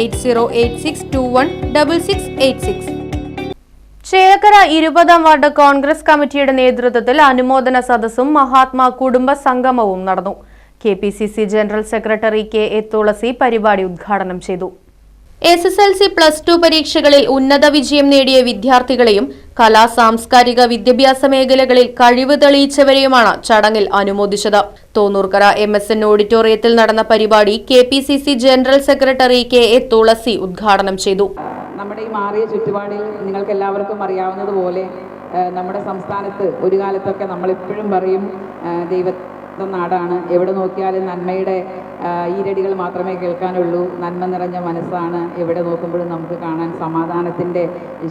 Eight zero eight six two one double six eight six. Chelakkara ഇരുപതാം ward Congress കമ്മിറ്റിയുടെ നേതൃത്വത്തിൽ അനുമോദന സദസ്സും മഹാത്മാ കുടുംബ സംഗമവും നടന്നു. K general secretary K A Thulasi പരിപാടി ഉദ്ഘാടനം ചെയ്തു. S S L C plus two പരീക്ഷകളിൽ ഉന്നത വിജയം നേടിയ വിദ്യാർത്ഥികളെയും കലാ സാംസ്കാരിക വിദ്യാഭ്യാസ മേഖലകളിൽ കഴിവ് തെളിയിച്ചവരെയുമാണ് ചടങ്ങിൽ അനുമോദിച്ചത്. തോന്നൂർക്കര എം എസ് എൻ ഓഡിറ്റോറിയത്തിൽ നടന്ന പരിപാടി K P C C general secretary K A Thulasi ഉദ്ഘാടനം ചെയ്തു. നമ്മുടെ ഈ മാറിയ ചുറ്റുപാടിൽ നിങ്ങൾക്ക് എല്ലാവർക്കും അറിയാവുന്നതുപോലെ നമ്മുടെ സംസ്ഥാനത്ത് ഒരു കാലത്തൊക്കെ നമ്മളെപ്പോഴും പറയും ദൈവ നാടാണ്. എവിടെ നോക്കിയാലും നന്മയുടെ ഈരടികൾ മാത്രമേ കേൾക്കാനുള്ളൂ. നന്മ നിറഞ്ഞ മനസ്സാണ് എവിടെ നോക്കുമ്പോഴും നമുക്ക് കാണാൻ സമാധാനത്തിന്റെ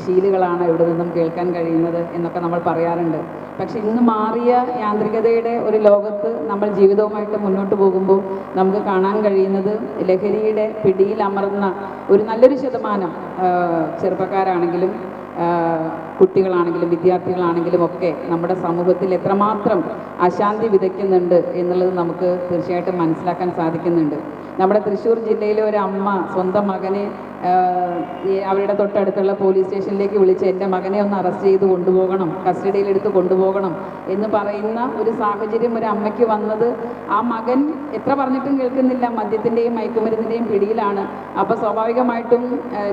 ശീലുകളാണ് എവിടെ നിന്നും കേൾക്കാൻ കഴിയുന്നത് എന്നൊക്കെ നമ്മൾ പറയാറുണ്ട്. പക്ഷെ ഇന്ന് മാറിയ യാന്ത്രികതയുടെ ഒരു ലോകത്ത് നമ്മൾ ജീവിതവുമായിട്ട് മുന്നോട്ട് പോകുമ്പോൾ നമുക്ക് കാണാൻ കഴിയുന്നത് ലഹരിയുടെ പിടിയിൽ അമർന്ന ഒരു നല്ലൊരു ശതമാനം ചെറുപ്പക്കാരാണെങ്കിലും കുട്ടികളാണെങ്കിലും വിദ്യാർത്ഥികളാണെങ്കിലും ഒക്കെ നമ്മുടെ സമൂഹത്തിൽ എത്രമാത്രം അശാന്തി വിതയ്ക്കുന്നുണ്ട് എന്നുള്ളത് നമുക്ക് തീർച്ചയായിട്ടും മനസ്സിലാക്കാൻ സാധിക്കുന്നുണ്ട്. നമ്മുടെ തൃശ്ശൂർ ജില്ലയിലെ ഒരു അമ്മ സ്വന്തം മകനെ അവരുടെ തൊട്ടടുത്തുള്ള പോലീസ് സ്റ്റേഷനിലേക്ക് വിളിച്ച് എന്റെ മകനെ ഒന്ന് അറസ്റ്റ് ചെയ്ത് കൊണ്ടുപോകണം കസ്റ്റഡിയിലെടുത്ത് കൊണ്ടുപോകണം എന്ന് പറയുന്ന ഒരു സാഹചര്യം ഒരു അമ്മയ്ക്ക് വന്നത്. ആ മകൻ എത്ര പറഞ്ഞിട്ടും കേൾക്കുന്നില്ല. മദ്യത്തിന്റെയും മയക്കുമരുന്നിന്റെയും പിടിയിലാണ്. അപ്പോൾ സ്വാഭാവികമായിട്ടും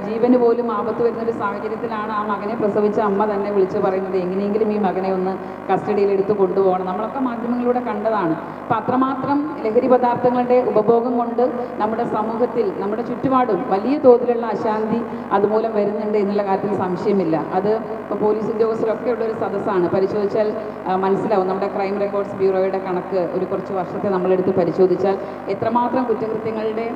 ജീവന് പോലും ആപത്ത് വരുന്ന ഒരു സാഹചര്യത്തിലാണ് ആ മകനെ പ്രസവിച്ച അമ്മ തന്നെ വിളിച്ച് പറയുന്നത്. എങ്ങനെയെങ്കിലും ഈ മകനെ ഒന്ന് കസ്റ്റഡിയിലെടുത്ത് കൊണ്ടുപോകണം. നമ്മളൊക്കെ മാധ്യമങ്ങളിലൂടെ കണ്ടതാണ്. അപ്പം അത്രമാത്രം ലഹരി പദാർത്ഥങ്ങളുടെ ഉപഭോഗം കൊണ്ട് നമ്മുടെ സമൂഹത്തിൽ നമ്മുടെ ചുറ്റുപാടും വലിയ തോതിലുള്ള അശാന്തി അതുമൂലം വരുന്നുണ്ട് എന്നുള്ള കാര്യത്തിൽ സംശയമില്ല. അത് ഇപ്പോൾ പോലീസ് ഉദ്യോഗസ്ഥരൊക്കെ ഉള്ള ഒരു സദസ്സാണ്. പരിശോധിച്ചാൽ മനസ്സിലാവും. നമ്മുടെ ക്രൈം റെക്കോർഡ്സ് ബ്യൂറോയുടെ കണക്ക് ഒരു കുറച്ച് വർഷത്തെ നമ്മളെടുത്ത് പരിശോധിച്ചാൽ എത്രമാത്രം കുറ്റകൃത്യങ്ങളുടെ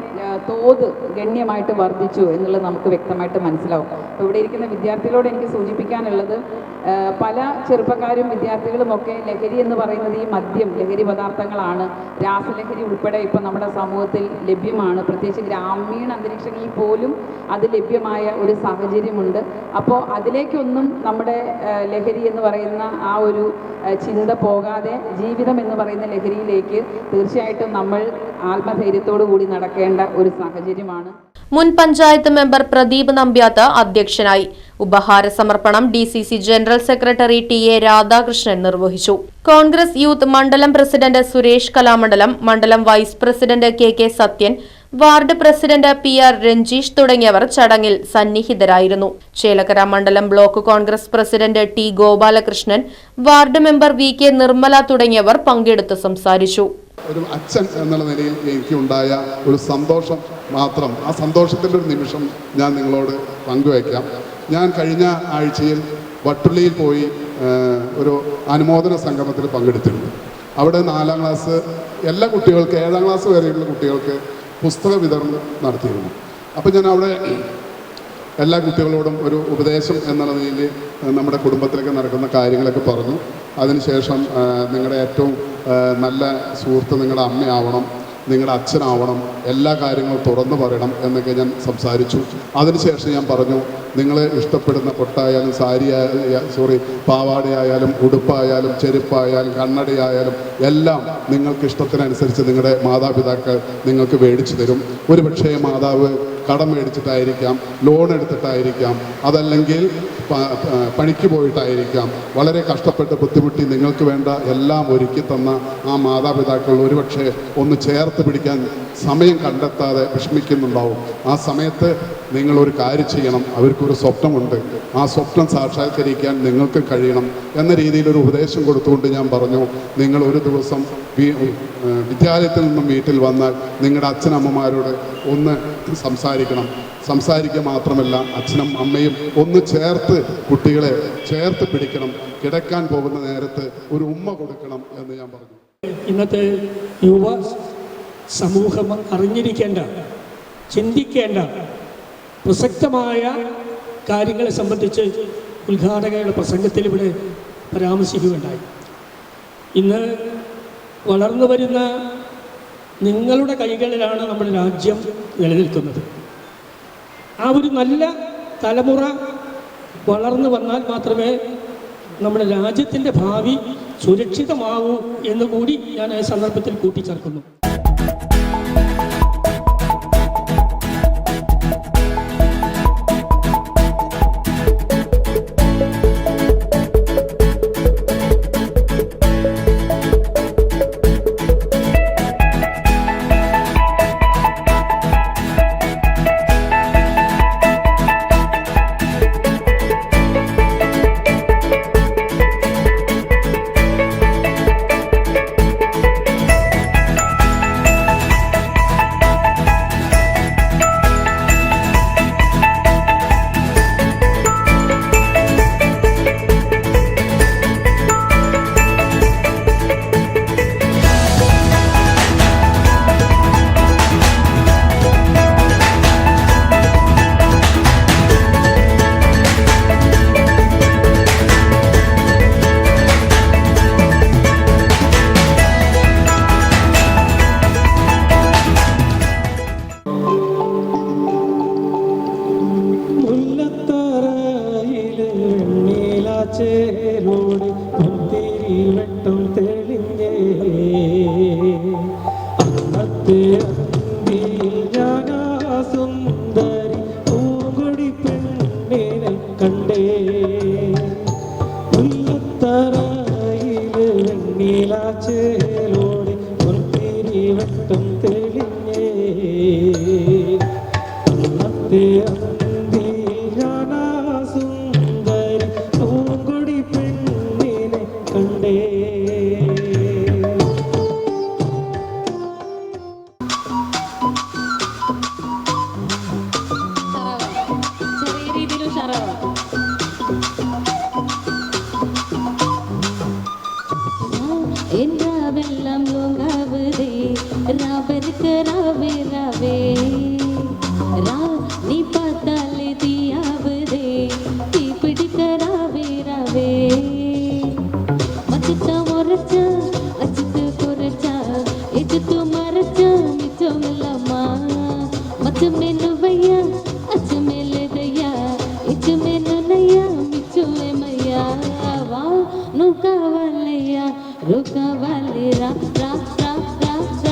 തോത് ഗണ്യമായിട്ട് വർദ്ധിച്ചു എന്നുള്ളത് നമുക്ക് വ്യക്തമായിട്ട് മനസ്സിലാവും. അപ്പോൾ ഇവിടെ ഇരിക്കുന്ന വിദ്യാർത്ഥികളോട് എനിക്ക് സൂചിപ്പിക്കാനുള്ളത് പല ചെറുപ്പക്കാരും വിദ്യാർത്ഥികളും ഒക്കെ ലഹരി എന്ന് പറയുന്നത് ഈ മദ്യം ലഹരി പദാർത്ഥങ്ങളാണ് രാസലഹരി ഉൾപ്പെടെ ഇപ്പം നമ്മുടെ സമൂഹത്തിൽ ലഭ്യമാണ്. പ്രത്യേകിച്ച് ഗ്രാമീണ അന്തരീക്ഷങ്ങളിൽ പോലും അത് ലഭ്യമായ ഒരു സാഹചര്യമുണ്ട്. അപ്പോൾ അതിലേക്കൊന്നും നമ്മുടെ ലഹരി എന്ന് പറയുന്ന ആ ഒരു ചിന്ത പോകാതെ ജീവിതം എന്ന് പറയുന്ന ലഹരിയിലേക്ക് തീർച്ചയായിട്ടും നമ്മൾ ആത്മധൈര്യത്തോടു കൂടി നടക്കേണ്ട ഒരു സാഹചര്യമാണ്. മുൻ പഞ്ചായത്ത് മെമ്പർ പ്രദീപ് നമ്പ്യാത്ത് അധ്യക്ഷനായി. ഉപഹാര സമർപ്പണം D C C general secretary T A Radhakrishnan നിർവഹിച്ചു. കോൺഗ്രസ് യൂത്ത് മണ്ഡലം പ്രസിഡന്റ് സുരേഷ് കലാമണ്ഡലം മണ്ഡലം vice president K K Sathyan ward president P R Ranjeesh തുടങ്ങിയവർ ചടങ്ങിൽ സന്നിഹിതരായിരുന്നു. ചേലക്കര മണ്ഡലം block Congress president T Gopalakrishnan ward member V K Nirmala തുടങ്ങിയവർ പങ്കെടുത്ത് സംസാരിച്ചു. ഒരു അച്ഛൻ എന്നുള്ള നിലയിൽ എനിക്കുണ്ടായ ഒരു സന്തോഷം മാത്രം. ആ സന്തോഷത്തിന്റെ ഒരു നിമിഷം ഞാൻ നിങ്ങളോട് പങ്കുവയ്ക്കാം. ഞാൻ കഴിഞ്ഞ ആഴ്ചയിൽ വട്ടുള്ളിയിൽ പോയി ഒരു അനുമോദന സംഗമത്തിൽ പങ്കെടുത്തിരുന്നു. അവിടെ നാലാം ക്ലാസ് എല്ലാ കുട്ടികൾക്ക് ഏഴാം ക്ലാസ് വരെയുള്ള കുട്ടികൾക്ക് പുസ്തക വിതരണം നടത്തിയിരുന്നു. അപ്പോൾ ഞാൻ അവിടെ എല്ലാ കുട്ടികളോടും ഒരു ഉപദേശം എന്നുള്ള നിലയിൽ നമ്മുടെ കുടുംബത്തിലൊക്കെ നടക്കുന്ന കാര്യങ്ങളൊക്കെ പറഞ്ഞു. അതിനുശേഷം നിങ്ങളുടെ ഏറ്റവും നല്ല സുഹൃത്ത് നിങ്ങളുടെ അമ്മയാവണം നിങ്ങളുടെ അച്ഛനാവണം എല്ലാ കാര്യങ്ങളും തുറന്നു പറയണം എന്നൊക്കെ ഞാൻ സംസാരിച്ചു. അതിനുശേഷം ഞാൻ പറഞ്ഞു നിങ്ങൾ ഇഷ്ടപ്പെടുന്ന പൊട്ടായാലും സാരി സോറി പാവാടയായാലും ഉടുപ്പായാലും ചെരുപ്പായാലും കണ്ണടയായാലും എല്ലാം നിങ്ങൾക്ക് ഇഷ്ടത്തിനനുസരിച്ച് നിങ്ങളുടെ മാതാപിതാക്കൾ നിങ്ങൾക്ക് മേടിച്ചു തരും. ഒരുപക്ഷേ മാതാവ് കടം മേടിച്ചിട്ടായിരിക്കാം ലോൺ എടുത്തിട്ടായിരിക്കാം അതല്ലെങ്കിൽ പണിക്ക് പോയിട്ടായിരിക്കാം. വളരെ കഷ്ടപ്പെട്ട് ബുദ്ധിമുട്ടി നിങ്ങൾക്ക് വേണ്ട എല്ലാം ഒരുക്കി തന്ന ആ മാതാപിതാക്കൾ ഒരുപക്ഷെ ഒന്ന് ചേർത്ത് പിടിക്കാൻ സമയം കണ്ടെത്താതെ വിഷമിക്കുന്നുണ്ടാവും. ആ സമയത്ത് നിങ്ങൾ ഒരു കാര്യം ചെയ്യണം. അവർക്കൊരു സ്വപ്നമുണ്ട്. ആ സ്വപ്നം സാക്ഷാത്കരിക്കാൻ നിങ്ങൾക്ക് കഴിയണം എന്ന രീതിയിലൊരു ഉപദേശം കൊടുത്തുകൊണ്ട് ഞാൻ പറഞ്ഞു നിങ്ങൾ ഒരു ദിവസം വിദ്യാലയത്തിൽ നിന്നും വീട്ടിൽ വന്നാൽ നിങ്ങളുടെ അച്ഛനമ്മമാരോട് ഒന്ന് സംസാരിക്കണം. സംസാരിക്കുക മാത്രമല്ല അച്ഛനും അമ്മയും ഒന്ന് ചേർത്ത് കുട്ടികളെ ചേർത്ത് പിടിക്കണം. കിടക്കാൻ പോകുന്ന നേരത്ത് ഒരു ഉമ്മ കൊടുക്കണം എന്ന് ഞാൻ പറഞ്ഞു. ഇന്നത്തെ യുവ സമൂഹം അറിഞ്ഞിരിക്കേണ്ട ചിന്തിക്കേണ്ട പ്രസക്തമായ കാര്യങ്ങളെ സംബന്ധിച്ച് ഉദ്ഘാടകയുടെ പ്രസംഗത്തിൽ ഇവിടെ പരാമർശിക്കുകയുണ്ടായി. ഇന്ന് വളർന്നു വരുന്ന നിങ്ങളുടെ കൈകളിലാണ് നമ്മുടെ രാജ്യം നിലനിൽക്കുന്നത്. ആ ഒരു നല്ല തലമുറ വളർന്നു വന്നാൽ മാത്രമേ നമ്മുടെ രാജ്യത്തിന്റെ ഭാവി സുരക്ഷിതമാവൂ എന്ന് കൂടി ഞാൻ ഈ സന്ദർഭത്തിൽ കൂട്ടിച്ചേർക്കുന്നു. रुकवलिया रुकवलिया रा रा रा रा